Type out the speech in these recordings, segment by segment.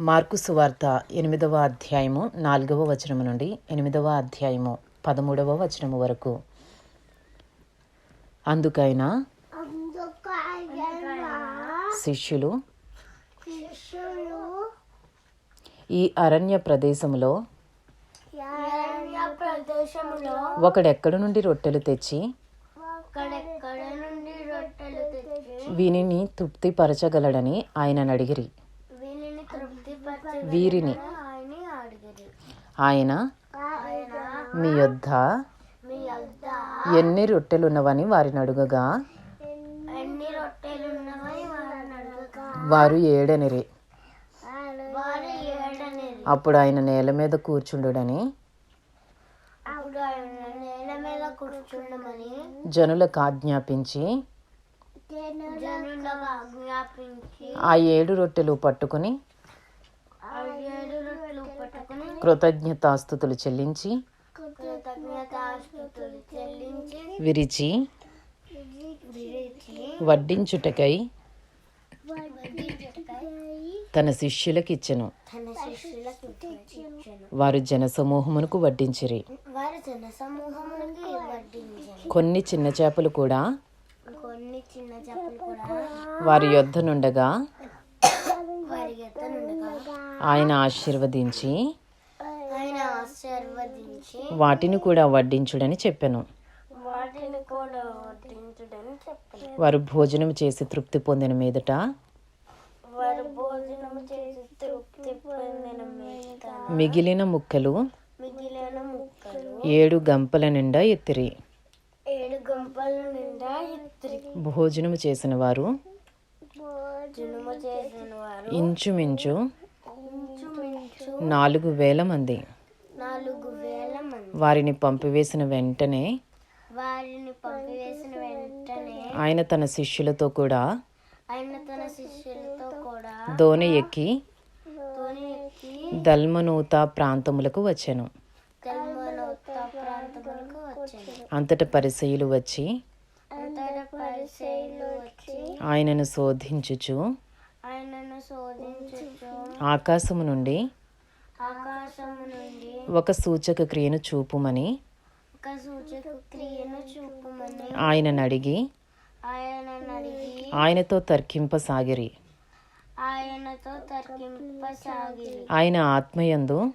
Mark సువార్త ఎనిమిదవ అధ్యాయము నాలుగవ వచనము నుండి ఎనిమిదవ అధ్యాయము పదమూడవ వచనము వరకు. అందుకైనా శిష్యులు ఈ అరణ్య ప్రదేశంలో ఒకడెక్కడి నుండి రొట్టెలు తెచ్చి వీనిని తృప్తిపరచగలడని ఆయనను అడిగిరి. వీరిని. ఆయన మీ యొద్ద వద్ద ఎన్ని రొట్టెలున్నవని వారిని అడుగగా. రొట్టెలు ఉన్నవని వారిని వారు ఏడనిరి. అప్పుడు ఆయన నేల మీద కూర్చుండుడని. జనులకు ఆజ్ఞాపించి జనులకు ఆజ్ఞాపించి ఆ ఏడు రొట్టెలు పట్టుకుని ఆ ఏడు రొట్టెలు పట్టుకుని కృతజ్ఞతాస్థుతులు చెల్లించి విరిచి వడ్డించుటకై తన శిష్యులకిచ్చెను. వారు జనసమూహమునకు వడ్డించిరి. వారు జన సమూహమునికి వడ్డించారు కొన్ని చిన్న చేపలు కూడా వారి యొద్ద నుండగా వారి ఎత్తనుండగా ఆయన ఆశీర్వదించి ఆయన ఆశీర్వదించి వాటిని కూడా వడ్డించుడని చెప్పెను. వారు భోజనం చేసి తృప్తి పొందిన మీదట మిగిలిన ముక్కలు ఏడు గంపల నిండా ఎత్తిరి. భోజనం చేసిన వారు ఇంచుమించు నాలుగు వేల మంది. వారిని పంపివేసిన వెంటనే వారిని పంపివేసిన వెంటనే ఆయన తన శిష్యులతో కూడా ఆయన తన శిష్యులతో కూడా దోణి ఎక్కి దల్మనూత ప్రాంతములకు వచ్చాను. అంతట పరిసయులు వచ్చి ఆయనను శోధించుచు ఆకాశము నుండి ఒక సూచక క్రియను చూపుమని ఆయనను అడిగి ఆయనతో తర్కింపసాగిరి. ఆయనతో తర్కింపసాగిరి. ఆయన ఆత్మయందు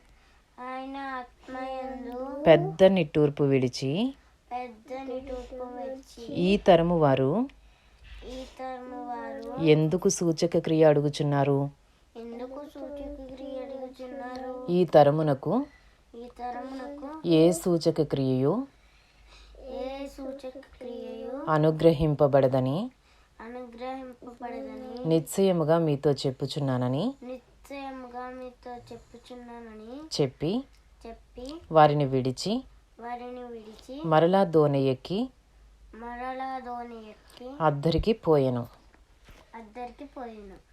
ఆయన ఆత్మయందు పెద్ద నిట్టూర్పు విడిచి పెద్ద ఈ తరము వారు ఈ తరము వారు ఎందుకు సూచక క్రియ అడుగుచున్నారు? ఎందుకు సూచక క్రియ అడుగుచున్నారు? ఈ తరమునకు ఈ తరమునకు ఏ సూచక క్రియయు? అనుగ్రహింపబడదని? అనుగ్రహింపబడదని నిశ్చయముగా మీతో చెప్పుచున్నానని? నిశ్చయముగా మీతో చెప్పుచున్నానని చెప్పి చెప్పి వారిని విడిచి వారిని విడిచి మరలా దోణి ఎక్కి మరలా ఎక్కి అద్దరికి పోయెను. అద్దరికి పోయిను.